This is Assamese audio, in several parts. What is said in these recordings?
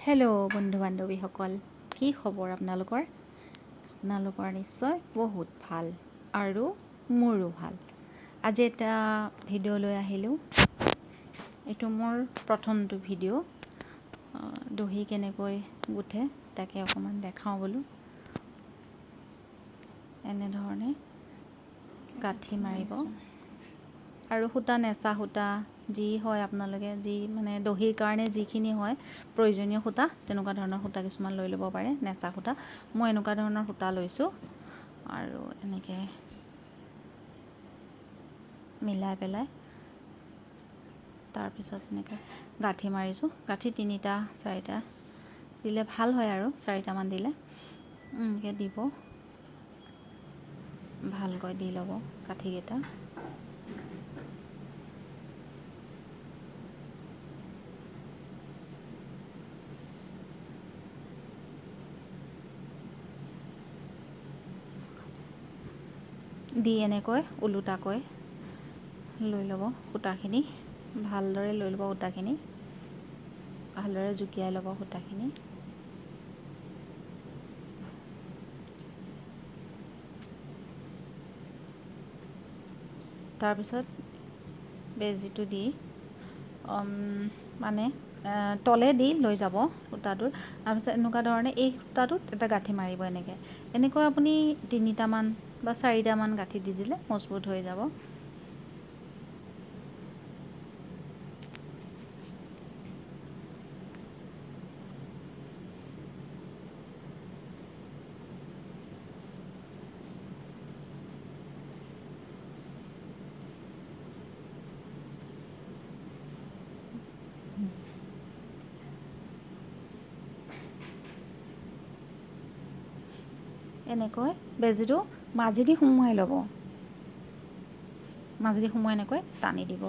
হেল্ল' বন্ধু বান্ধৱীসকল কি খবৰ আপোনালোকৰ? আপোনালোকৰ নিশ্চয় বহুত ভাল আৰু মোৰো ভাল। আজি এটা ভিডিঅ' লৈ আহিলোঁ। এইটো মোৰ প্ৰথমটো ভিডিঅ' দহি কেনেকৈ গুঠে তাকে অকণমান দেখাওঁ বোলো। এনেধৰণে গাঁঠি মাৰিব। আৰু সূতা নেচা সূতা যি হয় আপোনালোকে যি মানে দহিৰ কাৰণে যিখিনি হয় প্ৰয়োজনীয় সূতা তেনেকুৱা ধৰণৰ সূতা কিছুমান লৈ ল'ব পাৰে নেচা সূতা। মই এনেকুৱা ধৰণৰ সূতা লৈছোঁ আৰু এনেকৈ মিলাই পেলাই তাৰপিছত এনেকৈ গাঁঠি মাৰিছোঁ। গাঁঠি তিনিটা চাৰিটা দিলে ভাল হয় আৰু চাৰিটামান দিলে। এনেকৈ দিব। ভালকৈ দি ল'ব কাঠিকেইটা দি এনেকৈ ওলোটাকৈ লৈ ল'ব সূতাখিনি। ভালদৰে লৈ ল'ব সূতাখিনি। ভালদৰে জুকিয়াই ল'ব সূতাখিনি। তাৰপিছত বেজীটো দি মানে তলে দি লৈ যাব সূতাটোৰ তাৰপিছত এনেকুৱা ধৰণে এই সূতাটোত এটা গাঁঠি মাৰিব এনেকৈ। এনেকৈ আপুনি তিনিটামান বা চাৰিটামান গাঁঠি দি দিলে মজবুত হৈ যাব। এনেকৈ বেজীটো মাজেদি সুমুৱাই ল'ব। মাজেদি সুমুৱাই এনেকৈ টানি দিব।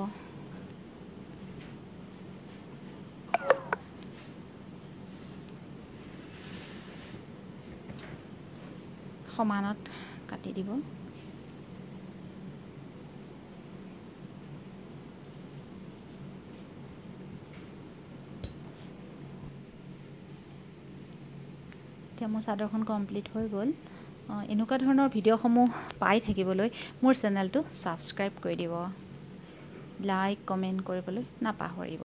সমানত কাটি দিব। এতিয়া মোৰ চাদৰখন কমপ্লিট হৈ গ'ল। এনেকুৱা ধৰণৰ ভিডিঅ'সমূহ পাই থাকিবলৈ মোৰ চেনেলটো ছাবস্ক্ৰাইব কৰি দিব। লাইক কমেণ্ট কৰিবলৈ নাপাহৰিব।